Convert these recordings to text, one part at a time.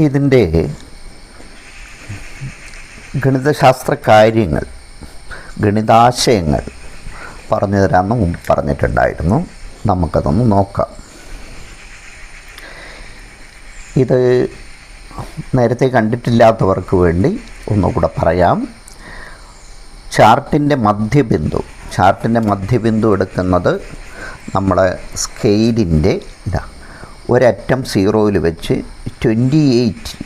ഇതിന്റെ ഗണിതശാസ്ത്ര കാര്യങ്ങൾ ഗണിതാശയങ്ങൾ പറഞ്ഞു തരാമെന്ന് മുമ്പ് പറഞ്ഞിട്ടുണ്ടായിരുന്നു. നമുക്കതൊന്ന് നോക്കാം. ഇത് നേരത്തെ കണ്ടിട്ടില്ലാത്തവർക്ക് വേണ്ടി ഒന്നുകൂടെ പറയാം. ചാർട്ടിന്റെ മധ്യബിന്ദു ചാർട്ടിന്റെ മധ്യബിന്ദു എടുക്കുന്നത് നമ്മളെ സ്കെയിലിന്റെ ഇതാ ഒരറ്റം സീറോയിൽ വെച്ച് ട്വന്റി എയ്റ്റ്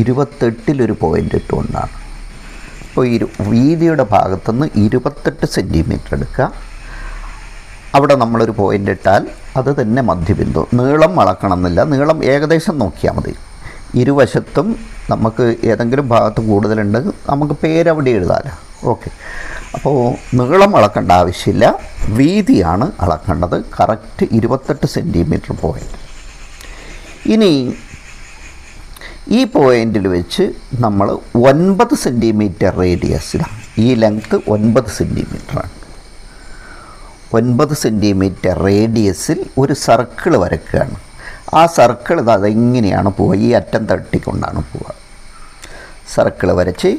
ഇരുപത്തെട്ടിലൊരു പോയിന്റ് ഇട്ടുകൊണ്ടാണ് അപ്പോൾ ഇരു വീതിയുടെ ഭാഗത്തുനിന്ന് ഇരുപത്തെട്ട് സെന്റിമീറ്റർ എടുക്കുക. അവിടെ നമ്മളൊരു പോയിന്റ് ഇട്ടാൽ അത് തന്നെ മധ്യബിന്ദു. നീളം അളക്കണമെന്നില്ല. നീളം ഏകദേശം നോക്കിയാൽ മതി. ഇരുവശത്തും നമുക്ക് ഏതെങ്കിലും ഭാഗത്ത് കൂടുതലുണ്ടെങ്കിൽ നമുക്ക് പേരവിടെ എഴുതാമല്ലോ ഓക്കെ. അപ്പോൾ നീളം അളക്കേണ്ട ആവശ്യമില്ല. വീതിയാണ് അളക്കേണ്ടത്. കറക്റ്റ് ഇരുപത്തെട്ട് സെന്റിമീറ്റർ പോയിന്റ് ഇനി ഈ പോയിന്റിൽ വെച്ച് നമ്മൾ ഒൻപത് സെന്റിമീറ്റർ റേഡിയസിലാണ്. ഈ ലെങ്ത്ത് ഒൻപത് സെന്റിമീറ്ററാണ് ഒൻപത് സെന്റിമീറ്റർ റേഡിയസിൽ ഒരു സർക്കിൾ വരക്കുകയാണ് ആ സർക്കിൾ അതെങ്ങനെയാണ് പോവുക? ഈ അറ്റം തട്ടിക്കൊണ്ടാണ് പോവുക. സർക്കിൾ വരച്ച്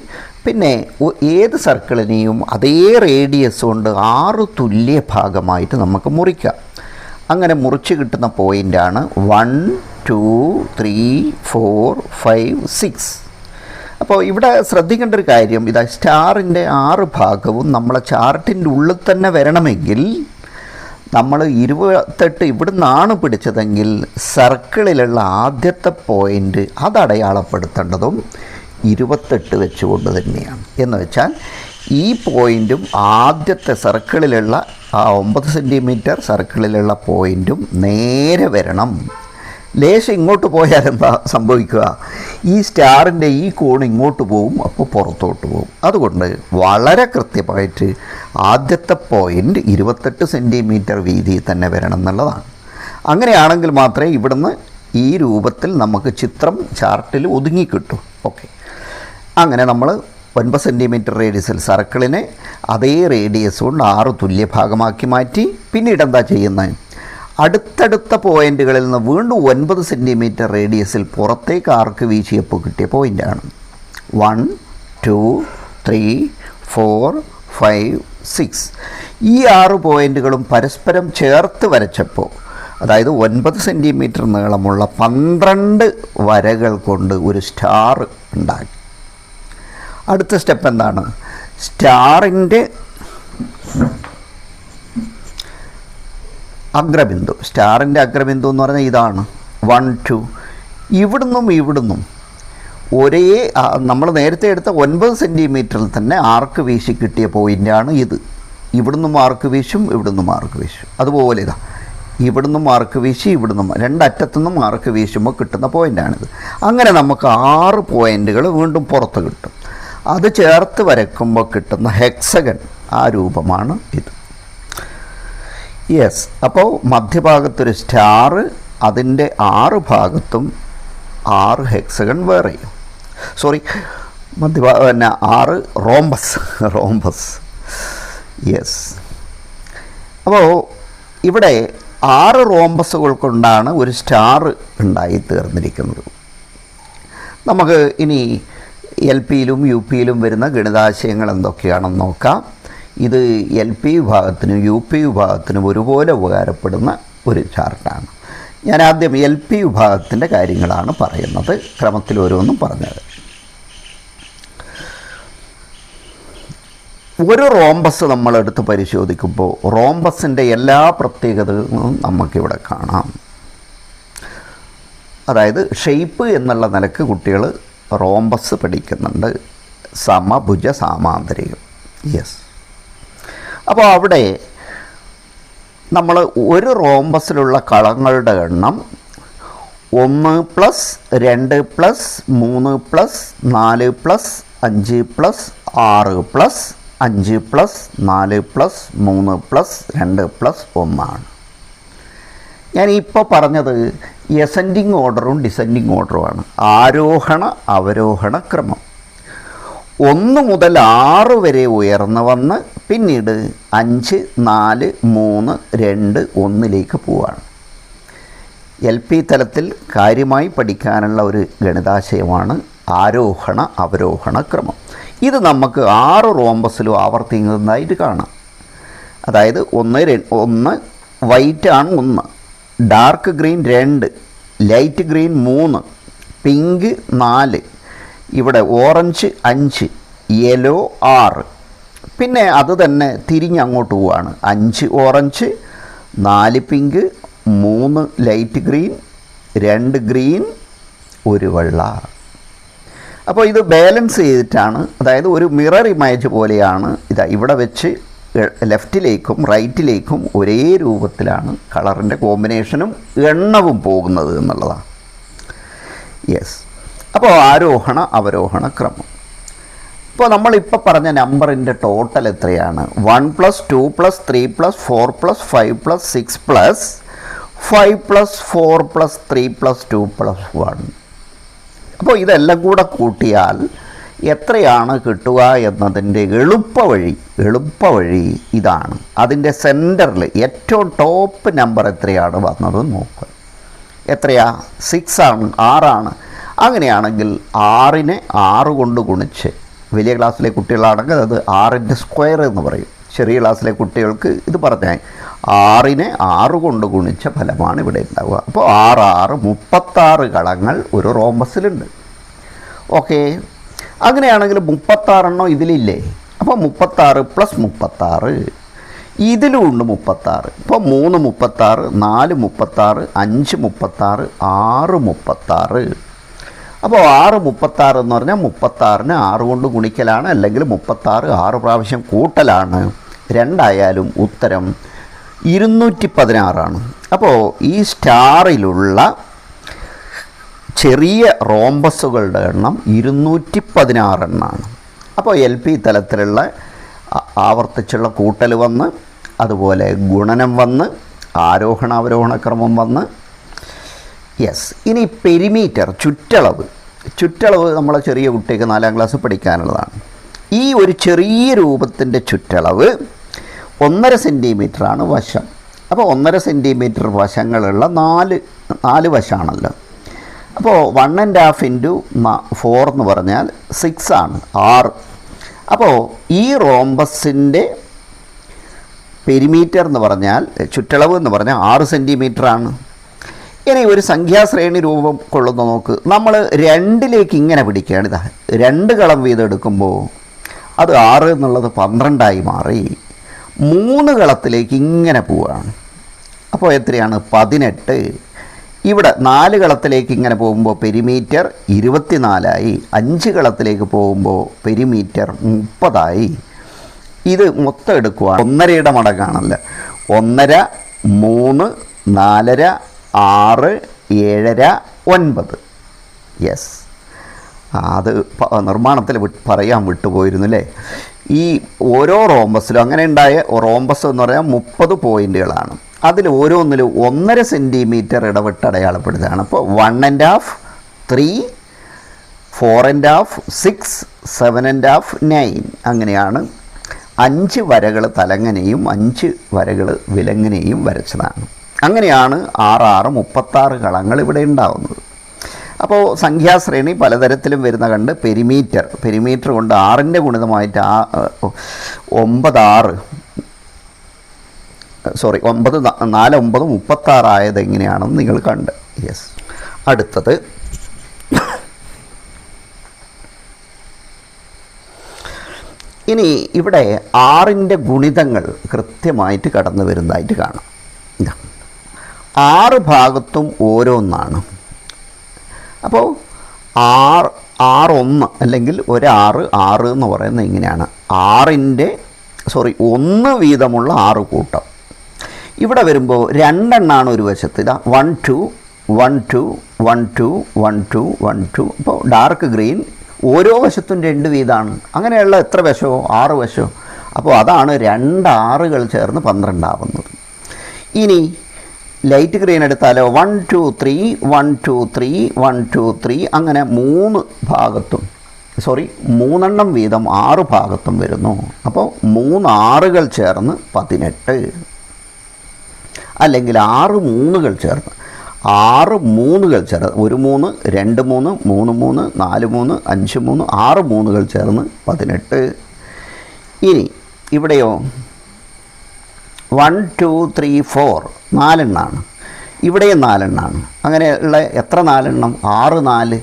പിന്നെ ഏത് സർക്കിളിനെയും അതേ റേഡിയസ് കൊണ്ട് ആറ് തുല്യ ഭാഗമായിട്ട് നമുക്ക് മുറിക്കാം. അങ്ങനെ മുറിച്ച് കിട്ടുന്ന പോയിന്റാണ് one two three four five six. അപ്പോൾ ഇവിടെ ശ്രദ്ധിക്കേണ്ട ഒരു കാര്യം ഇതാ സ്റ്റാറിന്റെ ആറ് ഭാഗവും നമ്മളെ ചാർട്ടിന്റെ ഉള്ളിൽ തന്നെ വരണമെങ്കിൽ നമ്മൾ ഇരുപത്തെട്ട് ഇവിടുന്നാണ് പിടിച്ചതെങ്കിൽ സർക്കിളിലുള്ള ആദ്യത്തെ പോയിന്റ് അത് അടയാളപ്പെടുത്തേണ്ടതും ഇരുപത്തെട്ട് വെച്ചുകൊണ്ട് തന്നെയാണ്. എന്ന് വെച്ചാൽ ഈ പോയിന്റും ആദ്യത്തെ സർക്കിളിലുള്ള ആ ഒമ്പത് സെന്റിമീറ്റർ സർക്കിളിലുള്ള പോയിന്റും നേരെ വരണം. ലേശം ഇങ്ങോട്ട് പോയാൽ എന്താ സംഭവിക്കുക? ഈ സ്റ്റാറിന്റെ ഈ കോൺ ഇങ്ങോട്ട് പോവും അപ്പോൾ പുറത്തോട്ട് പോകും അതുകൊണ്ട് വളരെ കൃത്യമായിട്ട് ആദ്യത്തെ പോയിന്റ് ഇരുപത്തെട്ട് സെന്റിമീറ്റർ വീതിയിൽ തന്നെ വരണം എന്നുള്ളതാണ്. അങ്ങനെയാണെങ്കിൽ മാത്രമേ ഇവിടുന്ന് ഈ രൂപത്തിൽ നമുക്ക് ചിത്രം ചാർട്ടിൽ ഒതുങ്ങിക്കിട്ടൂ ഓക്കെ. അങ്ങനെ നമ്മൾ ഒൻപത് സെന്റിമീറ്റർ റേഡിയസിൽ സർക്കിളിനെ അതേ റേഡിയസ് കൊണ്ട് ആറ് തുല്യ ഭാഗമാക്കി മാറ്റി പിന്നീട് എന്താ ചെയ്യുന്നത്? അടുത്തടുത്ത പോയിന്റുകളിൽ നിന്ന് വീണ്ടും ഒൻപത് സെന്റിമീറ്റർ റേഡിയസിൽ പുറത്തേക്ക് ആർക്ക് വീശിയപ്പോൾ കിട്ടിയ പോയിന്റാണ് one two three four five six ഈ ആറ് പോയിന്റുകളും പരസ്പരം ചേർത്ത് വരച്ചപ്പോൾ അതായത് ഒൻപത് സെന്റിമീറ്റർ നീളമുള്ള പന്ത്രണ്ട് വരകൾ കൊണ്ട് ഒരു സ്റ്റാർ ഉണ്ടാക്കി അടുത്ത സ്റ്റെപ്പ് എന്താണ്? സ്റ്റാറിന്റെ അഗ്രബിന്ദു. സ്റ്റാറിന്റെ അഗ്രബിന്ദു എന്ന് പറഞ്ഞാൽ ഇതാണ്. വൺ ടു ഇവിടുന്നും ഇവിടുന്നും ഒരേ നമ്മൾ നേരത്തെ എടുത്ത ഒൻപത് സെന്റിമീറ്ററിൽ തന്നെ ആർക്ക് വീശി കിട്ടിയ പോയിന്റാണ് ഇത്. ഇവിടുന്ന് മാർക്ക് വീശും ഇവിടുന്ന് മാർക്ക് വീശും. അതുപോലെ ഇതാ. ഇവിടുന്ന് മാർക്ക് വീശി ഇവിടുന്ന് രണ്ടറ്റത്തുനിന്ന് മാർക്ക് വീശുമ്പോൾ കിട്ടുന്ന പോയിന്റാണിത് അങ്ങനെ നമുക്ക് ആറ് പോയിന്റുകൾ വീണ്ടും പുറത്ത് കിട്ടും. അത് ചേർത്ത് വരയ്ക്കുമ്പോൾ കിട്ടുന്ന ഹെക്സഗൺ ആ രൂപമാണ് ഇത്. യെസ് അപ്പോൾ മധ്യഭാഗത്തൊരു സ്റ്റാർ അതിന്റെ ആറ് ഭാഗത്തും ആറ് ഹെക്സഗൺ വേറെ. സോറി മധ്യഭാ പിന്നെ ആറ് റോംബസ് റോംബസ് യെസ് അപ്പോൾ ഇവിടെ ആറ് റോംബസുകൾ കൊണ്ടാണ് ഒരു സ്റ്റാർ ഉണ്ടായി തീർന്നിരിക്കുന്നത്. നമുക്ക് ഇനി എൽ പിയിലും യു പിയിലും വരുന്ന ഗണിതാശയങ്ങൾ എന്തൊക്കെയാണെന്ന് നോക്കാം. ഇത് എൽ പി വിഭാഗത്തിനും യു പി വിഭാഗത്തിനും ഒരുപോലെ ഉപകാരപ്പെടുന്ന ഒരു ചാർട്ടാണ്. ഞാൻ ആദ്യം എൽ പി വിഭാഗത്തിന്റെ കാര്യങ്ങളാണ് പറയുന്നത്. ക്രമത്തിൽ ഓരോന്നും പറഞ്ഞത് ഒരു റോംബസ് നമ്മളെടുത്ത് പരിശോധിക്കുമ്പോൾ റോംബസിന്റെ എല്ലാ പ്രത്യേകതകളും നമുക്കിവിടെ കാണാം. അതായത് ഷെയ്പ്പ് എന്നുള്ള നിലയ്ക്ക് കുട്ടികൾ റോംബസ് പഠിക്കുന്നുണ്ട്. സമഭുജ സാമാന്തരികം. യെസ് അപ്പോൾ അവിടെ നമ്മൾ ഒരു റോംബസിലുള്ള കളങ്ങളുടെ എണ്ണം ഒന്ന് പ്ലസ് രണ്ട് പ്ലസ് മൂന്ന് പ്ലസ് നാല് പ്ലസ് അഞ്ച് പ്ലസ് ആറ് പ്ലസ് അഞ്ച് പ്ലസ് നാല് പ്ലസ് മൂന്ന് പ്ലസ് രണ്ട് പ്ലസ് ഒന്നാണ്. ഞാൻ ഇപ്പോൾ പറഞ്ഞത് എസെൻഡിങ് ഓർഡറും ഡിസെൻഡിങ് ഓർഡറുമാണ് ആരോഹണ അവരോഹണ ക്രമം. ഒന്ന് മുതൽ ആറ് വരെ ഉയർന്നു വന്ന് പിന്നീട് അഞ്ച് നാല് മൂന്ന് രണ്ട് ഒന്നിലേക്ക് പോവുകയാണ് എൽ പി തലത്തിൽ കാര്യമായി പഠിക്കാനുള്ള ഒരു ഗണിതാശയമാണ് ആരോഹണ അവരോഹണ ക്രമം. ഇത് നമുക്ക് ആറ് റോംബസിലും ആവർത്തിക്കുന്നതായിട്ട് കാണാം. അതായത് ഒന്ന് ഒന്ന് വൈറ്റ് ആണ് ഒന്ന് ഡാർക്ക് ഗ്രീൻ രണ്ട് ലൈറ്റ് ഗ്രീൻ മൂന്ന് പിങ്ക് നാല് ഇവിടെ ഓറഞ്ച് അഞ്ച് യെല്ലോ ആറ്. പിന്നെ അത് തന്നെ തിരിഞ്ഞങ്ങോട്ട് പോവാണ്. അഞ്ച് ഓറഞ്ച് നാല് പിങ്ക് മൂന്ന് ലൈറ്റ് ഗ്രീൻ രണ്ട് ഗ്രീൻ ഒരു വെള്ള. അപ്പോൾ ഇത് ബാലൻസ് ചെയ്തിട്ടാണ് അതായത് ഒരു മിറർ ഇമേജ് പോലെയാണ് ഇതാ ഇവിടെ വെച്ച് ലെഫ്റ്റിലേക്കും റൈറ്റിലേക്കും ഒരേ രൂപത്തിലാണ് കളറിന്റെ കോമ്പിനേഷനും എണ്ണവും പോകുന്നത് എന്നുള്ളതാണ്. യെസ് അപ്പോൾ ആരോഹണ അവരോഹണ ക്രമം. ഇപ്പോൾ നമ്മളിപ്പോൾ പറഞ്ഞ നമ്പറിന്റെ ടോട്ടൽ എത്രയാണ്? One plus two plus three plus four plus five plus six plus five plus four plus three plus two plus one അപ്പോൾ ഇതെല്ലാം കൂടെ കൂട്ടിയാൽ എത്രയാണ് കിട്ടുക എന്നതിന്റെ എളുപ്പവഴി എളുപ്പ വഴി ഇതാണ്. അതിന്റെ സെന്ററിൽ ഏറ്റവും ടോപ്പ് നമ്പർ എത്രയാണ് വന്നത് നോക്കുക. എത്രയാ? സിക്സ് ആണ് ആറാണ്. അങ്ങനെയാണെങ്കിൽ ആറിനെ ആറ് കൊണ്ട് ഗുണിച്ച് വലിയ ക്ലാസ്സിലെ കുട്ടികളാണെങ്കിൽ അത് ആറിന്റെ സ്ക്വയർ എന്ന് പറയും. ചെറിയ ക്ലാസ്സിലെ കുട്ടികൾക്ക് ഇത് പറഞ്ഞാൽ ആറിനെ ആറ് കൊണ്ട് ഗുണിച്ച ഫലമാണ് ഇവിടെ ഉണ്ടാവുക. അപ്പോൾ ആറ് ആറ് മുപ്പത്താറ് കളങ്ങൾ ഒരു റോംബസിലുണ്ട് ഓക്കെ. അങ്ങനെയാണെങ്കിൽ മുപ്പത്താറെണ്ണം ഇതിലില്ലേ? അപ്പോൾ മുപ്പത്താറ് പ്ലസ് മുപ്പത്താറ് ഇതിലും ഉണ്ട് മുപ്പത്താറ്. ഇപ്പോൾ മൂന്ന് മുപ്പത്താറ് നാല് മുപ്പത്താറ് അഞ്ച് മുപ്പത്താറ് ആറ് മുപ്പത്താറ്. അപ്പോൾ ആറ് മുപ്പത്താറ് എന്ന് പറഞ്ഞാൽ മുപ്പത്താറിന് ആറ് കൊണ്ട് ഗുണിക്കലാണ് അല്ലെങ്കിൽ മുപ്പത്താറ് ആറ് പ്രാവശ്യം കൂട്ടലാണ്. രണ്ടായാലും ഉത്തരം ഇരുന്നൂറ്റി പതിനാറാണ്. അപ്പോൾ ഈ സ്റ്റാറിലുള്ള ചെറിയ റോംബസുകളുടെ എണ്ണം ഇരുന്നൂറ്റി പതിനാറെണ്ണമാണ് അപ്പോൾ എൽ പി തലത്തിലുള്ള ആവർത്തിച്ചുള്ള കൂട്ടൽ വന്ന് അതുപോലെ ഗുണനം വന്ന് ആരോഹണാവരോഹണ ക്രമം വന്ന് യെസ്. ഇനി പെരിമീറ്റർ ചുറ്റളവ്. ചുറ്റളവ് നമ്മളെ ചെറിയ കുട്ടിക്ക് നാലാം ക്ലാസ് പഠിക്കാനുള്ളതാണ്. ഈ ഒരു ചെറിയ രൂപത്തിന്റെ ചുറ്റളവ് ഒന്നര സെന്റിമീറ്ററാണ് വശം. അപ്പോൾ ഒന്നര സെന്റിമീറ്റർ വശങ്ങളുള്ള നാല് നാല് വശമാണല്ലോ അപ്പോൾ one and half into four എന്ന് പറഞ്ഞാൽ സിക്സ് ആണ് ആറ്. അപ്പോൾ ഈ റോംബസിന്റെ പെരിമീറ്റർ എന്ന് പറഞ്ഞാൽ ചുറ്റളവ് എന്ന് പറഞ്ഞാൽ ആറ് സെന്റിമീറ്റർ ആണ് ഇനി ഒരു സംഖ്യാശ്രേണി രൂപം കൊള്ളുന്ന നോക്ക്. നമ്മൾ രണ്ടിലേക്ക് ഇങ്ങനെ പിടിക്കുകയാണ്. ഇതാ രണ്ട് കളം വീതം എടുക്കുമ്പോൾ അത് ആറ് എന്നുള്ളത് പന്ത്രണ്ടായി മാറി മൂന്ന് കളത്തിലേക്ക് ഇങ്ങനെ പോവുകയാണ് അപ്പോൾ എത്രയാണ്? പതിനെട്ട്. ഇവിടെ നാല് കളത്തിലേക്ക് ഇങ്ങനെ പോകുമ്പോൾ പെരിമീറ്റർ ഇരുപത്തിനാലായി. അഞ്ച് കളത്തിലേക്ക് പോകുമ്പോൾ പെരിമീറ്റർ മുപ്പതായി. ഇത് മൊത്തം എടുക്കുക ഒന്നരയുടെ മടക്കാണല്ലോ ഒന്നര മൂന്ന് നാലര ആറ് ഏഴര ഒൻപത്. യെസ് അത് നിർമ്മാണത്തിൽ പറയാൻ വിട്ടുപോയിരുന്നു അല്ലേ? ഈ ഓരോ റോംബസിലും അങ്ങനെ ഉണ്ടായ റോംബസ് എന്ന് പറയാൻ മുപ്പത് പോയിന്റുകളാണ് അതിൽ ഓരോന്നിലും ഒന്നര സെന്റിമീറ്റർ ഇടവിട്ട് അടയാളപ്പെടുത്തുകയാണ് അപ്പോൾ one and half three four and half six seven and half nine അങ്ങനെയാണ് അഞ്ച് വരകൾ തലങ്ങനെയും അഞ്ച് വരകൾ വിലങ്ങനെയും വരച്ചതാണ്. അങ്ങനെയാണ് ആറ് ആറ് മുപ്പത്താറ് കളങ്ങൾ ഇവിടെ ഉണ്ടാവുന്നത്. അപ്പോൾ സംഖ്യാശ്രേണി പലതരത്തിലും വരുന്ന കണ്ട് പെരിമീറ്റർ. പെരിമീറ്റർ കൊണ്ട് ആറിന്റെ ഗുണിതമായിട്ട് ആ ഒമ്പത് ആറ് സോറി ഒമ്പത് നാല് ഒമ്പത് മുപ്പത്താറായത് എങ്ങനെയാണെന്ന് നിങ്ങൾ കണ്ട്. യെസ് അടുത്തത്. ഇനി ഇവിടെ ആറിന്റെ ഗുണിതങ്ങൾ കൃത്യമായിട്ട് കടന്നു വരുന്നതായിട്ട് കാണാം. ഇതാ. ആറ് ഭാഗത്തും ഓരോന്നാണ്. അപ്പോൾ ആറ് ആറൊന്ന് അല്ലെങ്കിൽ ഒരാറ് ആറ് എന്ന് പറയുന്നത് ഇങ്ങനെയാണ്. ആറിന്റെ സോറി ഒന്ന് വീതമുള്ള ആറ് കൂട്ടം. ഇവിടെ വരുമ്പോൾ രണ്ടെണ്ണാണ് ഒരു വശത്ത്. ഇതാ one two one two one two one two one two അപ്പോൾ ഡാർക്ക് ഗ്രീൻ ഓരോ വശത്തും രണ്ട് വീതമാണ്. അങ്ങനെയുള്ള എത്ര വശമോ? ആറ് വശമോ? അപ്പോൾ അതാണ് രണ്ട് ആറുകൾ ചേർന്ന് പന്ത്രണ്ടാവുന്നത്. ഇനി ലൈറ്റ് ഗ്രീൻ എടുത്താലോ? One two three one two three one two three അങ്ങനെ മൂന്ന് ഭാഗത്തും സോറി മൂന്നെണ്ണം വീതം ആറ് ഭാഗത്തും വരുന്നു. അപ്പോൾ മൂന്ന് ആറുകൾ ചേർന്ന് പതിനെട്ട്. അല്ലെങ്കിൽ ആറ് മൂന്നുകൾ ചേർന്ന് ആറ് മൂന്നുകൾ ചേർന്ന് ഒരു മൂന്ന് രണ്ട് മൂന്ന് മൂന്ന് മൂന്ന് നാല് മൂന്ന് അഞ്ച് മൂന്ന് ആറ് മൂന്നുകൾ ചേർന്ന് പതിനെട്ട്. ഇനി ഇവിടെയോ വൺ ടു ത്രീ ഫോർ. നാലെണ്ണാണ്. ഇവിടെയും നാലെണ്ണാണ്. അങ്ങനെയുള്ള എത്ര നാലെണ്ണം? ആറ് നാല്.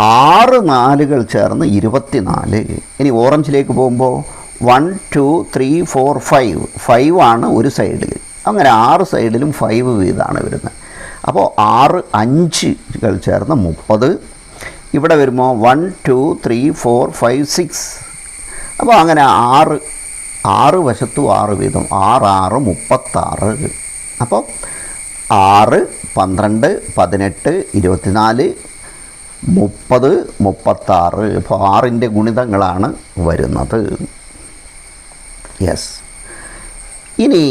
ആറ് നാലുകൾ ചേർന്ന് ഇരുപത്തി നാല് ഇനി ഓറഞ്ചിലേക്ക് പോകുമ്പോൾ one two three four five. Five ആണ് ഒരു സൈഡിൽ. അങ്ങനെ ആറ് സൈഡിലും ഫൈവ് വീതമാണ് വരുന്നത്. അപ്പോൾ ആറ് അഞ്ചുകൾ ചേർന്ന് മുപ്പത്. ഇവിടെ വരുമ്പോൾ one two three four five six. അപ്പോൾ അങ്ങനെ ആറ് ആറ് വശത്തും ആറ് വീതം. ആറ് ആറ് മുപ്പത്താറ്. അപ്പോൾ ആറ് പന്ത്രണ്ട് പതിനെട്ട് ഇരുപത്തിനാല് മുപ്പത് മുപ്പത്താറ്. ഇപ്പോൾ ആറിന്റെ ഗുണിതങ്ങളാണ് വരുന്നത്. യെസ് ഇനി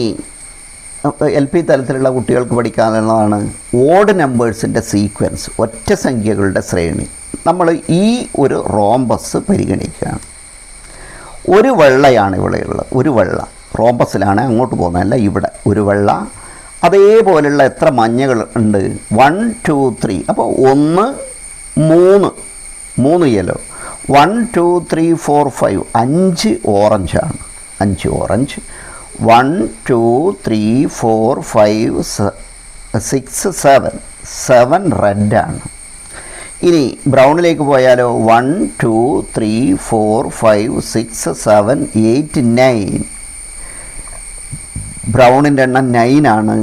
എൽ പി തലത്തിലുള്ള കുട്ടികൾക്ക് പഠിക്കാനുള്ളതാണ് ഓഡ് നമ്പേഴ്സിന്റെ സീക്വൻസ് ഒറ്റ സംഖ്യകളുടെ ശ്രേണി. നമ്മൾ ഈ ഒരു റോംബസ് പരിഗണിക്കുകയാണ്. ഒരു വെള്ളയാണ് ഇവിടെയുള്ളത് ഒരു വെള്ള. റോബസിലാണ് അങ്ങോട്ട് പോകുന്നതല്ല ഇവിടെ. ഒരു വെള്ള. അതേപോലെയുള്ള എത്ര മഞ്ഞകൾ ഉണ്ട്? വൺ ടു ത്രീ അപ്പോൾ ഒന്ന് മൂന്ന്. മൂന്ന് yellow one two three four five അഞ്ച് ഓറഞ്ചാണ് അഞ്ച് orange one two three four five six seven seven റെഡാണ് ഇനി ബ്രൗണിലേക്ക് പോയാലോ? One two three four five six seven eight nine ബ്രൗണിന്റെ എണ്ണം ആണ്.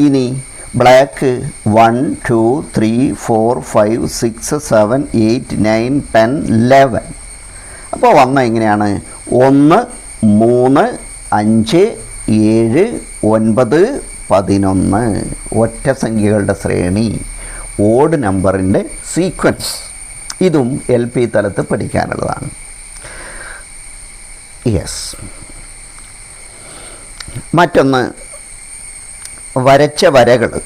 ഇനി black one two three four five six seven eight nine ten eleven അപ്പോൾ വന്ന എങ്ങനെയാണ്? ഒന്ന് മൂന്ന് അഞ്ച് ഏഴ് ഒൻപത് പതിനൊന്ന്. ഒറ്റ സംഖ്യകളുടെ ശ്രേണി. ഓഡ് നമ്പറിന്റെ സീക്വൻസ് ഇതും എൽ പി തലത്ത് പഠിക്കാനുള്ളതാണ്. യെസ് മറ്റൊന്ന് വരച്ച വരകൾ.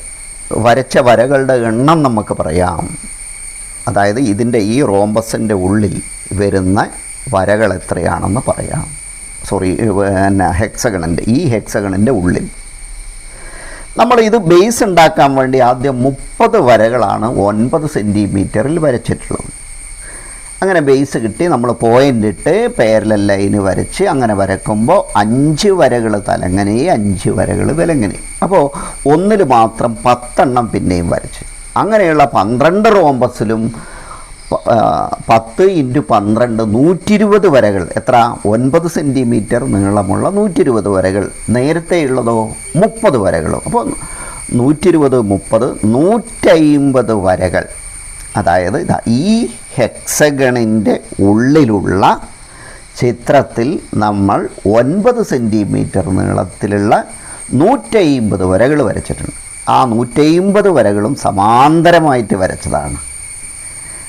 വരച്ച വരകളുടെ എണ്ണം നമുക്ക് പറയാം. അതായത് ഇതിന്റെ ഈ റോംബസിന്റെ ഉള്ളിൽ വരുന്ന വരകൾ എത്രയാണെന്ന് പറയാം. സോറി പിന്നെ ഹെക്സഗണിന്റെ ഈ ഹെക്സഗണിന്റെ ഉള്ളിൽ. നമ്മൾ ഇത് ബേസ് ഉണ്ടാക്കാൻ വേണ്ടി ആദ്യം മുപ്പത് വരകളാണ് ഒൻപത് സെന്റിമീറ്ററിൽ വരച്ചിട്ടുള്ളത്. അങ്ങനെ ബേസ് കിട്ടി നമ്മൾ പോയിന്റ് ഇട്ട് പേരലൽ ലൈന് വരച്ച് അങ്ങനെ വരക്കുമ്പോൾ അഞ്ച് വരകൾ തലങ്ങനെ അഞ്ച് വരകൾ വിലങ്ങനെ. അപ്പോൾ ഒന്നിൽ മാത്രം പത്തെണ്ണം പിന്നെയും വരച്ച്. അങ്ങനെയുള്ള പന്ത്രണ്ട് റോംബസിലും പത്ത് ഇന്റു പന്ത്രണ്ട് നൂറ്റി ഇരുപത് വരകൾ. എത്ര? ഒൻപത് സെന്റിമീറ്റർ നീളമുള്ള നൂറ്റി ഇരുപത് വരകൾ നേരത്തെയുള്ളതോ മുപ്പത് വരകളോ. അപ്പോൾ നൂറ്റി ഇരുപത് മുപ്പത് നൂറ്റമ്പത് വരകൾ. അതായത് ഇതാ ഈ ഹെക്സഗണിന്റെ ഉള്ളിലുള്ള ചിത്രത്തിൽ നമ്മൾ ഒൻപത് സെന്റിമീറ്റർ നീളത്തിലുള്ള നൂറ്റമ്പത് വരകൾ വരച്ചിട്ടുണ്ട്. ആ നൂറ്റമ്പത് വരകളും സമാന്തരമായിട്ട് വരച്ചതാണ്.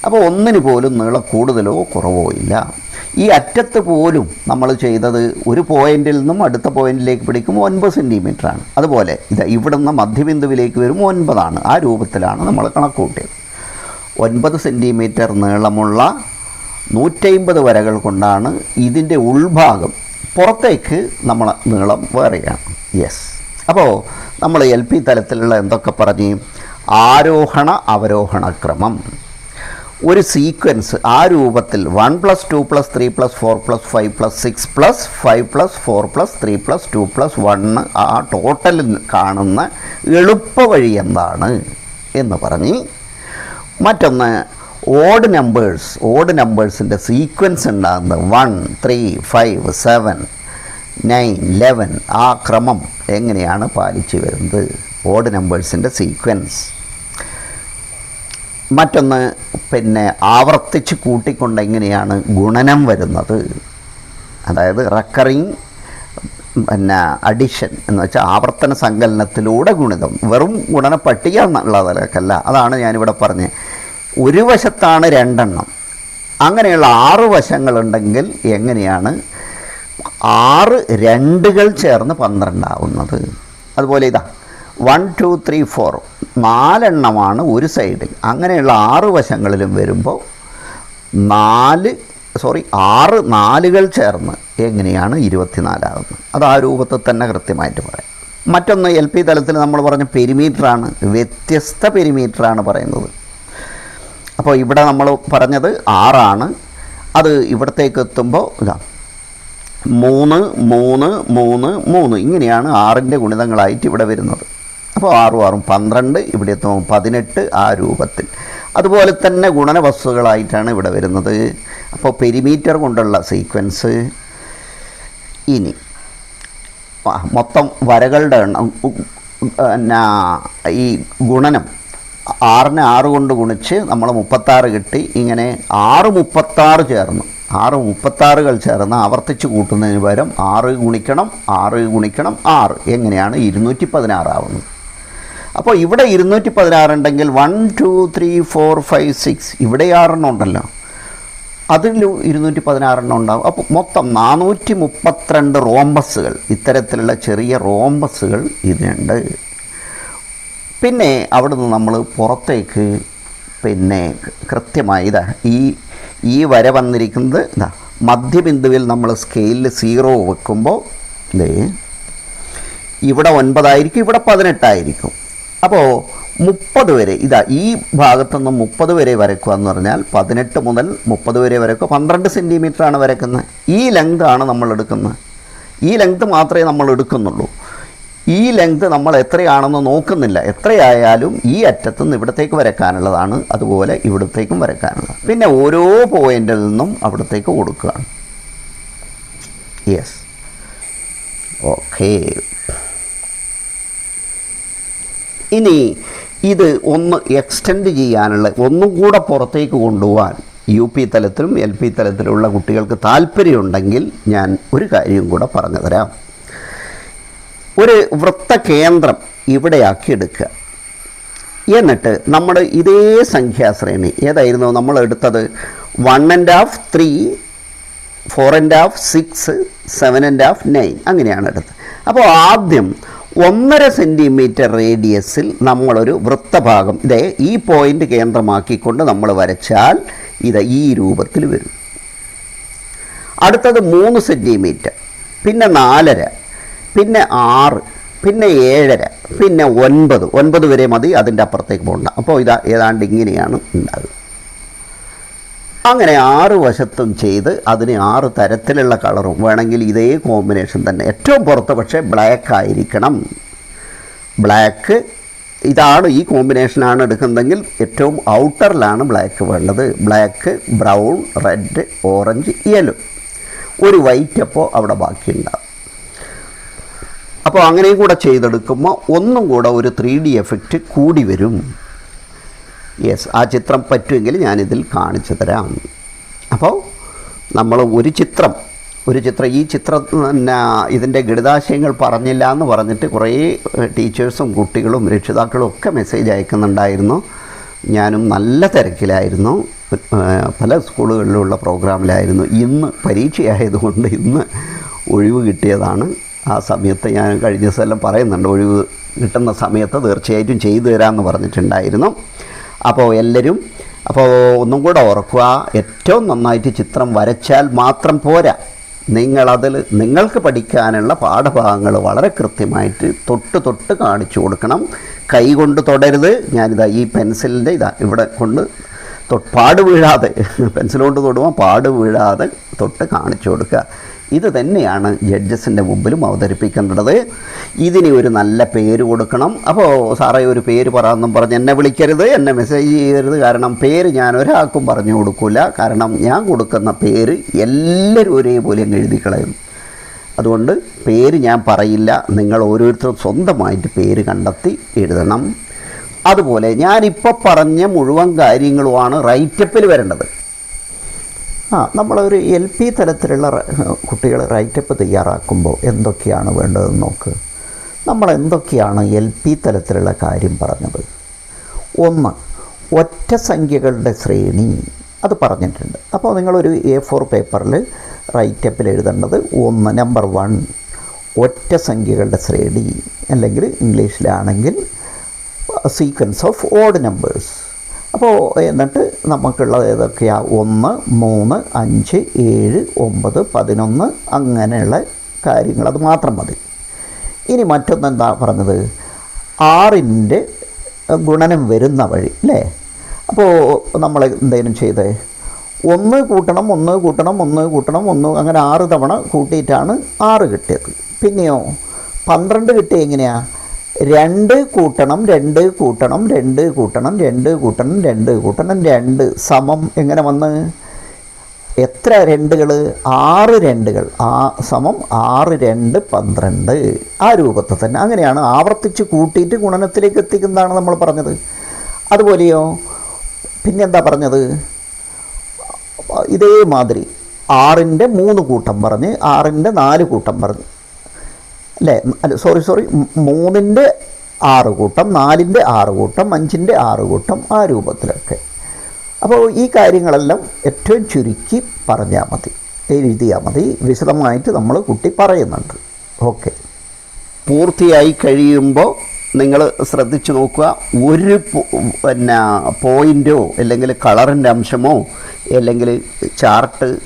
അപ്പോൾ ഒന്നിന് പോലും നീളം കൂടുതലോ കുറവോ ഇല്ല. ഈ അറ്റത്ത് പോലും നമ്മൾ ചെയ്തത് ഒരു പോയിന്റിൽ നിന്നും അടുത്ത പോയിന്റിലേക്ക് പിടിക്കുമ്പോൾ ഒൻപത് സെന്റിമീറ്ററാണ് അതുപോലെ ഇത് ഇവിടുന്ന് മധ്യബിന്ദുവിലേക്ക് വരുമ്പോൾ ഒൻപതാണ്. ആ രൂപത്തിലാണ് നമ്മൾ കണക്ക് കൂട്ടിയത് ഒൻപത് സെന്റിമീറ്റർ നീളമുള്ള നൂറ്റമ്പത് വരകൾ കൊണ്ടാണ് ഇതിന്റെ ഉൾഭാഗം പുറത്തേക്ക് നമ്മൾ നീളം വേറെയാണ്. യെസ് അപ്പോൾ നമ്മൾ എൽ പി തലത്തിലുള്ള എന്തൊക്കെ പറഞ്ഞ്? ആരോഹണ അവരോഹണ ക്രമം. ഒരു സീക്വൻസ് ആ രൂപത്തിൽ one plus two plus three plus four plus five plus six plus five plus four plus three plus two plus one ആ ടോട്ടലിൽ കാണുന്ന എളുപ്പ വഴി എന്താണ് എന്ന് പറഞ്ഞ് മറ്റൊന്ന് ഓഡ് നമ്പേഴ്സ് ഓഡ് നമ്പേഴ്സിന്റെ സീക്വൻസ് ഉണ്ടാകുന്നത് one three five seven nine eleven ആ ക്രമം എങ്ങനെയാണ് പാലിച്ചു വരുന്നത്? ഓഡ് നമ്പേഴ്സിന്റെ സീക്വൻസ് മറ്റൊന്ന് പിന്നെ ആവർത്തിച്ച് കൂട്ടിക്കൊണ്ട് എങ്ങനെയാണ് ഗുണനം വരുന്നത്? അതായത് റക്കറിങ് പിന്നെ അഡിഷൻ എന്ന് വെച്ചാൽ ആവർത്തന സങ്കലനത്തിലൂടെ ഗുണിതം. വെറും ഗുണന പട്ടിക എന്നുള്ളതല്ല അതാണ് ഞാനിവിടെ പറഞ്ഞത് ഒരു വശത്താണ് രണ്ടെണ്ണം. അങ്ങനെയുള്ള ആറ് വശങ്ങളുണ്ടെങ്കിൽ എങ്ങനെയാണ്? ആറ് രണ്ടുകൾ ചേർന്ന് പന്ത്രണ്ടാവുന്നത്. അതുപോലെ ഇതാ. വൺ ടു ത്രീ ഫോർ നാലെണ്ണമാണ് ഒരു സൈഡിൽ അങ്ങനെയുള്ള ആറ് വശങ്ങളിലും വരുമ്പോൾ നാല് സോറി ആറ് നാലുകൾ ചേർന്ന് എങ്ങനെയാണ് ഇരുപത്തിനാലാകുന്നത്? അത് ആ രൂപത്തിൽ തന്നെ കൃത്യമായിട്ട് പറയാം. മറ്റൊന്ന് എൽ പി തലത്തിൽ നമ്മൾ പറഞ്ഞ പെരിമീറ്ററാണ് വ്യത്യസ്ത പെരിമീറ്ററാണ് പറയുന്നത്. അപ്പോൾ ഇവിടെ നമ്മൾ പറഞ്ഞത് ആറാണ്. അത് ഇവിടത്തേക്ക് എത്തുമ്പോൾ ഇതാ മൂന്ന് മൂന്ന് മൂന്ന് മൂന്ന് ഇങ്ങനെയാണ് ആറിന്റെ ഗുണിതങ്ങളായിട്ട് ഇവിടെ വരുന്നത്. അപ്പോൾ ആറും ആറും പന്ത്രണ്ട് ഇവിടെ എത്തുമ്പോൾ പതിനെട്ട് ആ രൂപത്തിൽ. അതുപോലെ തന്നെ ഗുണന വസ്തുക്കളായിട്ടാണ് ഇവിടെ വരുന്നത്. അപ്പോൾ പെരിമീറ്റർ കൊണ്ടുള്ള സീക്വൻസ് ഇനി. മൊത്തം വരകളുടെ എണ്ണം എന്നാ ഈ ഗുണനം ആറിന് ആറ് കൊണ്ട് ഗുണിച്ച് നമ്മൾ മുപ്പത്താറ് കിട്ടി. ഇങ്ങനെ ആറ് മുപ്പത്താറ് ചേർന്നു ആറ് മുപ്പത്താറുകൾ ചേർന്ന് ആവർത്തിച്ച് കൂട്ടുന്നതിന് പകരം ആറ് ഗുണിക്കണം ആറ് ഗുണിക്കണം ആറ്. എങ്ങനെയാണ്? ഇരുന്നൂറ്റി പതിനാറാവുന്നത് അപ്പോൾ ഇവിടെ ഇരുന്നൂറ്റി പതിനാറുണ്ടെങ്കിൽ one two three four five six ഇവിടെ ആറെണ്ണം ഉണ്ടല്ലോ. അതിൽ ഇരുന്നൂറ്റി പതിനാറെണ്ണം ഉണ്ടാവും. അപ്പോൾ മൊത്തം നാനൂറ്റി മുപ്പത്തിരണ്ട് റോംബസുകൾ ഇത്തരത്തിലുള്ള ചെറിയ റോംബസുകൾ ഇതിനുണ്ട്. പിന്നെ അവിടുന്ന് നമ്മൾ പുറത്തേക്ക് പിന്നെ കൃത്യമായി ഇതാ ഈ ഈ വര വന്നിരിക്കുന്നത് ഇതാ മധ്യബിന്ദുവിൽ നമ്മൾ സ്കെയിലിൽ സീറോ വെക്കുമ്പോൾ ഇതേ ഇവിടെ ഒൻപതായിരിക്കും ഇവിടെ പതിനെട്ടായിരിക്കും. അപ്പോൾ മുപ്പത് വരെ ഇതാ ഈ ഭാഗത്തുനിന്ന് മുപ്പത് വരെ വരയ്ക്കുക എന്ന് പറഞ്ഞാൽ പതിനെട്ട് മുതൽ മുപ്പത് വരെ വരയ്ക്കുക പന്ത്രണ്ട് സെന്റിമീറ്ററാണ് വരയ്ക്കുന്നത്. ഈ ലെങ്ത് ആണ് നമ്മൾ എടുക്കുന്നത്. ഈ ലെങ്ത് മാത്രമേ നമ്മൾ എടുക്കുന്നുള്ളൂ. ഈ ലെങ്ത് നമ്മൾ എത്രയാണെന്ന് നോക്കുന്നില്ല. എത്രയായാലും ഈ അറ്റത്തു നിന്ന് ഇവിടത്തേക്ക് വരയ്ക്കാനുള്ളതാണ്. അതുപോലെ ഇവിടത്തേക്കും വരയ്ക്കാനുള്ളത്. പിന്നെ ഓരോ പോയിന്റിൽ നിന്നും അവിടത്തേക്ക് കൊടുക്കുകയാണ്. യെസ് ഓക്കേ ഇനി ഇത് ഒന്ന് എക്സ്റ്റെൻഡ് ചെയ്യാനുള്ള ഒന്നും കൂടെ പുറത്തേക്ക് കൊണ്ടുപോകാൻ യു പി തലത്തിലും എൽ പി തലത്തിലുള്ള കുട്ടികൾക്ക് താല്പര്യമുണ്ടെങ്കിൽ ഞാൻ ഒരു കാര്യം കൂടെ പറഞ്ഞു തരാം. ഒരു വൃത്ത കേന്ദ്രം ഇവിടെയാക്കി എടുക്കുക എന്നിട്ട് നമ്മൾ ഇതേ സംഖ്യാശ്രേണി ഏതായിരുന്നു നമ്മൾ എടുത്തത്? One and half three four and half six seven and half nine അങ്ങനെയാണ് എടുത്തത്. അപ്പോൾ ആദ്യം ഒന്നര സെന്റിമീറ്റർ റേഡിയസിൽ നമ്മളൊരു വൃത്തഭാഗം ഇതേ ഈ പോയിന്റ് കേന്ദ്രമാക്കിക്കൊണ്ട് നമ്മൾ വരച്ചാൽ ഇത് ഈ രൂപത്തിൽ വരും. അടുത്തത് മൂന്ന് സെന്റിമീറ്റർ പിന്നെ നാലര പിന്നെ ആറ് പിന്നെ ഏഴര പിന്നെ ഒൻപത്. ഒൻപത് വരെ മതി അതിന്റെ അപ്പുറത്തേക്ക് പോകണ്ട. അപ്പോൾ ഇതാ ഏതാണ്ട് ഇങ്ങനെയാണ് ഉണ്ടാകുക അങ്ങനെ ആറ് വശത്തും ചെയ്ത് അതിന് ആറ് തരത്തിലുള്ള കളറും. വേണമെങ്കിൽ ഇതേ കോമ്പിനേഷൻ തന്നെ. ഏറ്റവും പുറത്ത് പക്ഷേ ബ്ലാക്ക് ആയിരിക്കണം. ബ്ലാക്ക് ഇതാണ് ഈ കോമ്പിനേഷനാണ് എടുക്കുന്നതെങ്കിൽ ഏറ്റവും ഔട്ടറിലാണ് ബ്ലാക്ക് വേണ്ടത്. Black brown red orange yellow ഒരു വൈറ്റ് അപ്പോൾ അവിടെ ബാക്കിയുണ്ടാവും. അപ്പോൾ അങ്ങനെയും കൂടെ ചെയ്തെടുക്കുമ്പോൾ ഒന്നും കൂടെ ഒരു ത്രീ ഡി എഫക്റ്റ് കൂടി വരും. യെസ് ആ ചിത്രം പറ്റുമെങ്കിൽ ഞാനിതിൽ കാണിച്ചു തരാം. അപ്പോൾ നമ്മൾ ഒരു ചിത്രം ഒരു ചിത്രം ഈ ചിത്രം പിന്നെ ഇതിന്റെ ഗണിതാശയങ്ങൾ പറഞ്ഞില്ല എന്ന് പറഞ്ഞിട്ട് കുറേ ടീച്ചേഴ്സും കുട്ടികളും രക്ഷിതാക്കളും ഒക്കെ മെസ്സേജ് അയക്കുന്നുണ്ടായിരുന്നു. ഞാനും നല്ല തിരക്കിലായിരുന്നു. പല സ്കൂളുകളിലുള്ള പ്രോഗ്രാമിലായിരുന്നു. ഇന്ന് പരീക്ഷയായതുകൊണ്ട് ഇന്ന് ഒഴിവ് കിട്ടിയതാണ്. ആ സമയത്ത് ഞാൻ കഴിഞ്ഞ ദിവസം പറയുന്നുണ്ട് ഒഴിവ് കിട്ടുന്ന സമയത്ത് തീർച്ചയായിട്ടും ചെയ്തു തരാമെന്ന് പറഞ്ഞിട്ടുണ്ടായിരുന്നു. അപ്പോൾ എല്ലാവരും അപ്പോൾ ഒന്നും കൂടെ ഓർക്കുക ഏറ്റവും നന്നായിട്ട് ചിത്രം വരച്ചാൽ മാത്രം പോരാ. നിങ്ങളതിൽ നിങ്ങൾക്ക് പഠിക്കാനുള്ള പാഠഭാഗങ്ങൾ വളരെ കൃത്യമായിട്ട് തൊട്ട് തൊട്ട് കാണിച്ചു കൊടുക്കണം. കൈ കൊണ്ട് തൊടരുത്. ഞാനിതാ ഈ പെൻസിലിന്റെ ഇതാ ഇവിടെ കൊണ്ട് പാട് വീഴാതെ പെൻസിൽ കൊണ്ട് തൊടുമ്പോൾ പാട് വീഴാതെ തൊട്ട് കാണിച്ചു കൊടുക്കുക. ഇത് തന്നെയാണ് ജഡ്ജസിന്റെ മുമ്പിലും അവതരിപ്പിക്കേണ്ടത്. ഇതിന് ഒരു നല്ല പേര് കൊടുക്കണം. അപ്പോൾ സാറേ ഒരു പേര് പറയാമെന്നും പറഞ്ഞ് എന്നെ വിളിക്കരുത് എന്നെ മെസ്സേജ് ചെയ്യരുത്. കാരണം പേര് ഞാൻ ഒരാൾക്കും പറഞ്ഞു കൊടുക്കില്ല കാരണം ഞാൻ കൊടുക്കുന്ന പേര് എല്ലാവരും ഒരേപോലെ എഴുതി കളയും. അതുകൊണ്ട് പേര് ഞാൻ പറയില്ല. നിങ്ങൾ ഓരോരുത്തരും സ്വന്തമായിട്ട് പേര് കണ്ടെത്തി എഴുതണം. അതുപോലെ ഞാനിപ്പോൾ പറഞ്ഞ മുഴുവൻ കാര്യങ്ങളുമാണ് റൈറ്റപ്പിൽ വരേണ്ടത്. ആ നമ്മളൊരു എൽ പി തലത്തിലുള്ള കുട്ടികൾ റൈറ്റപ്പ് തയ്യാറാക്കുമ്പോൾ എന്തൊക്കെയാണ് വേണ്ടതെന്ന് നോക്ക്. നമ്മൾ എന്തൊക്കെയാണ് എൽ പി തലത്തിലുള്ള കാര്യം പറഞ്ഞത്? ഒന്ന് ഒറ്റ സംഖ്യകളുടെ ശ്രേണി അത് പറഞ്ഞിട്ടുണ്ട്. അപ്പോൾ നിങ്ങളൊരു എ ഫോർ പേപ്പറിൽ റൈറ്റപ്പിൽ എഴുതേണ്ടത് ഒന്ന് നമ്പർ വൺ ഒറ്റ സംഖ്യകളുടെ ശ്രേണി. അല്ലെങ്കിൽ ഇംഗ്ലീഷിലാണെങ്കിൽ സീക്വൻസ് ഓഫ് ഓഡ് നമ്പേഴ്സ് അപ്പോൾ എന്നിട്ട് നമുക്കുള്ളത് ഏതൊക്കെയാണ് ഒന്ന് മൂന്ന് അഞ്ച് ഏഴ് ഒമ്പത് പതിനൊന്ന് അങ്ങനെയുള്ള കാര്യങ്ങൾ. അത് മാത്രം മതി. ഇനി മറ്റൊന്ന് എന്താ പറഞ്ഞത്? ആറിന്റെ ഗുണനം വരുന്ന വഴി അല്ലേ അപ്പോൾ നമ്മൾ എന്തെങ്കിലും ചെയ്തേ? ഒന്ന് കൂട്ടണം ഒന്ന് കൂട്ടണം ഒന്ന് കൂട്ടണം ഒന്ന് അങ്ങനെ ആറ് തവണ കൂട്ടിയിട്ടാണ് ആറ് കിട്ടിയത്. പിന്നെയോ? പന്ത്രണ്ട് കിട്ടിയ എങ്ങനെയാ? രണ്ട് കൂട്ടണം രണ്ട് കൂട്ടണം രണ്ട് കൂട്ടണം രണ്ട് കൂട്ടണം രണ്ട് കൂട്ടണം രണ്ട് സമം എങ്ങനെ വന്ന്? എത്ര രണ്ടുകൾ ആറ് രണ്ടുകൾ. ആ സമം ആറ് രണ്ട് പന്ത്രണ്ട്. ആ രൂപത്തിൽ തന്നെ. അങ്ങനെയാണ് ആവർത്തിച്ച് കൂട്ടിയിട്ട് ഗുണനത്തിലേക്ക് എത്തിക്കുന്നതാണ് നമ്മൾ പറഞ്ഞത്. അതുപോലെയോ? പിന്നെന്താ പറഞ്ഞത്? ഇതേമാതിരി ആറിന്റെ മൂന്ന് കൂട്ടം പറഞ്ഞ് ആറിന്റെ നാല് കൂട്ടം പറഞ്ഞ്. അല്ലേ? അല്ല സോറി സോറി മൂന്നിന്റെ ആറ് കൂട്ടം നാലിന്റെ ആറ് കൂട്ടം അഞ്ചിന്റെ ആറ് കൂട്ടം ആ രൂപത്തിലൊക്കെ. അപ്പോൾ ഈ കാര്യങ്ങളെല്ലാം ഏറ്റവും ചുരുക്കി പറഞ്ഞാൽ മതി. എഴുതിയാൽ മതി. വിശദമായിട്ട് നമ്മൾ കുട്ടി പറയുന്നുണ്ട്. ഓക്കെ. പൂർത്തിയായി കഴിയുമ്പോൾ നിങ്ങൾ ശ്രദ്ധിച്ചു നോക്കുക. ഒരു പിന്നെ പോയിന്റോ അല്ലെങ്കിൽ കളറിന്റെ അംശമോ അല്ലെങ്കിൽ ചാർട്ട്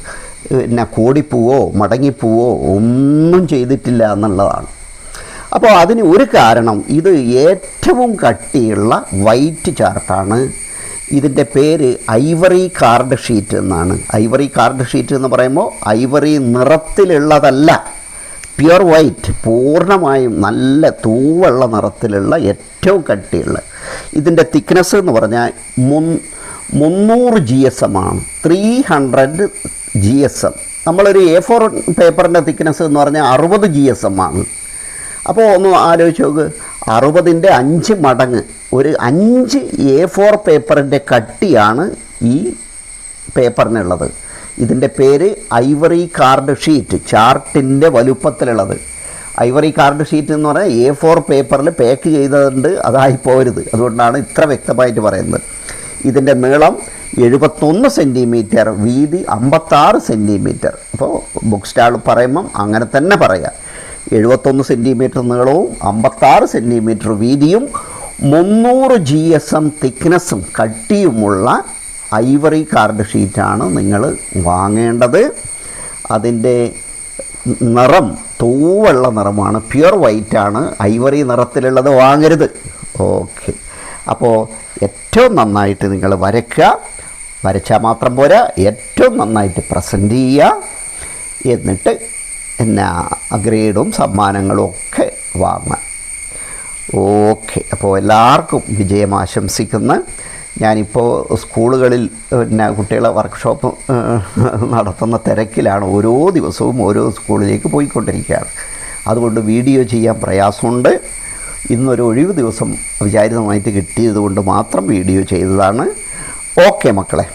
പിന്നെ കൂടിപ്പോവോ മടങ്ങിപ്പോവോ ഒന്നും ചെയ്തിട്ടില്ല എന്നുള്ളതാണ്. അപ്പോൾ അതിന് ഒരു കാരണം ഇത് ഏറ്റവും കട്ടിയുള്ള വൈറ്റ് ചാർട്ടാണ്. ഇതിന്റെ പേര് ഐവറി കാർഡ് ഷീറ്റ് എന്നാണ്. ഐവറി കാർഡ് ഷീറ്റ് എന്ന് പറയുമ്പോൾ ഐവറി നിറത്തിലുള്ളതല്ല. പ്യുർ വൈറ്റ് പൂർണമായും നല്ല തൂവുള്ള നിറത്തിലുള്ള ഏറ്റവും കട്ടിയുള്ള. ഇതിന്റെ തിക്നെസ് എന്ന് പറഞ്ഞാൽ മുൻ മുന്നൂറ് ജി എസ് എം ആണ്. Three hundred G S M നമ്മളൊരു എ ഫോർ പേപ്പറിന്റെ തിക്നെസ് എന്ന് പറഞ്ഞാൽ അറുപത് ജി എസ് എം ആണ്. അപ്പോൾ ഒന്ന് ആലോചിച്ച് നോക്ക്. അറുപതിന്റെ അഞ്ച് മടങ്ങ് ഒരു അഞ്ച് എ ഫോർ പേപ്പറിന്റെ കട്ടിയാണ് ഈ പേപ്പറിനുള്ളത് ഇതിന്റെ പേര് ഐവറി കാർഡ് ഷീറ്റ് ചാർട്ടിന്റെ വലുപ്പത്തിലുള്ളത്. ഐവറി കാർഡ് ഷീറ്റ് എന്ന് പറഞ്ഞാൽ എ ഫോർ പേപ്പറിൽ പാക്ക് ചെയ്തതുണ്ട് അതായി പോരുത്. അതുകൊണ്ടാണ് ഇത്ര വ്യക്തമായിട്ട് പറയുന്നത്. ഇതിന്റെ നീളം എഴുപത്തൊന്ന് സെന്റിമീറ്റർ വീതി അമ്പത്താറ് സെന്റിമീറ്റർ അപ്പോൾ ബുക്ക് സ്റ്റാൾ പറയുമ്പം അങ്ങനെ തന്നെ പറയാം. എഴുപത്തൊന്ന് സെന്റിമീറ്റർ നീളവും അമ്പത്താറ് സെന്റിമീറ്റർ വീതിയും മുന്നൂറ് ജി എസ് എം തിക്നെസ്സും കട്ടിയുമുള്ള ഐവറി കാർഡ് ഷീറ്റാണ് നിങ്ങൾ വാങ്ങേണ്ടത്. അതിന്റെ നിറം തൂവെള്ള നിറമാണ്. പ്യുർ വൈറ്റാണ് ഐവറി നിറത്തിലുള്ളത് വാങ്ങരുത്. ഓക്കെ അപ്പോൾ ഏറ്റവും നന്നായിട്ട് നിങ്ങൾ വരയ്ക്കുക. വരച്ചാൽ മാത്രം പോരാ. ഏറ്റവും നന്നായിട്ട് പ്രസന്റ് ചെയ്യുക എന്നിട്ട് എന്നാ ഗ്രേഡും സമ്മാനങ്ങളും ഒക്കെ വാങ്ങുക. ഓക്കെ. അപ്പോൾ എല്ലാവർക്കും വിജയം ആശംസിക്കുന്ന. ഞാനിപ്പോൾ സ്കൂളുകളിൽ പിന്നെ കുട്ടികളെ വർക്ക്ഷോപ്പ് നടത്തുന്ന തിരക്കിലാണ്. ഓരോ ദിവസവും ഓരോ സ്കൂളിലേക്ക് പോയിക്കൊണ്ടിരിക്കുകയാണ്. അതുകൊണ്ട് വീഡിയോ ചെയ്യാൻ പ്രയാസമുണ്ട്. ഇന്നൊരു ഒഴിവ് ദിവസം വിചാരിതമായിട്ട് കിട്ടിയത് കൊണ്ട് മാത്രം വീഡിയോ ചെയ്തതാണ്. ഓക്കെ മക്കളെ.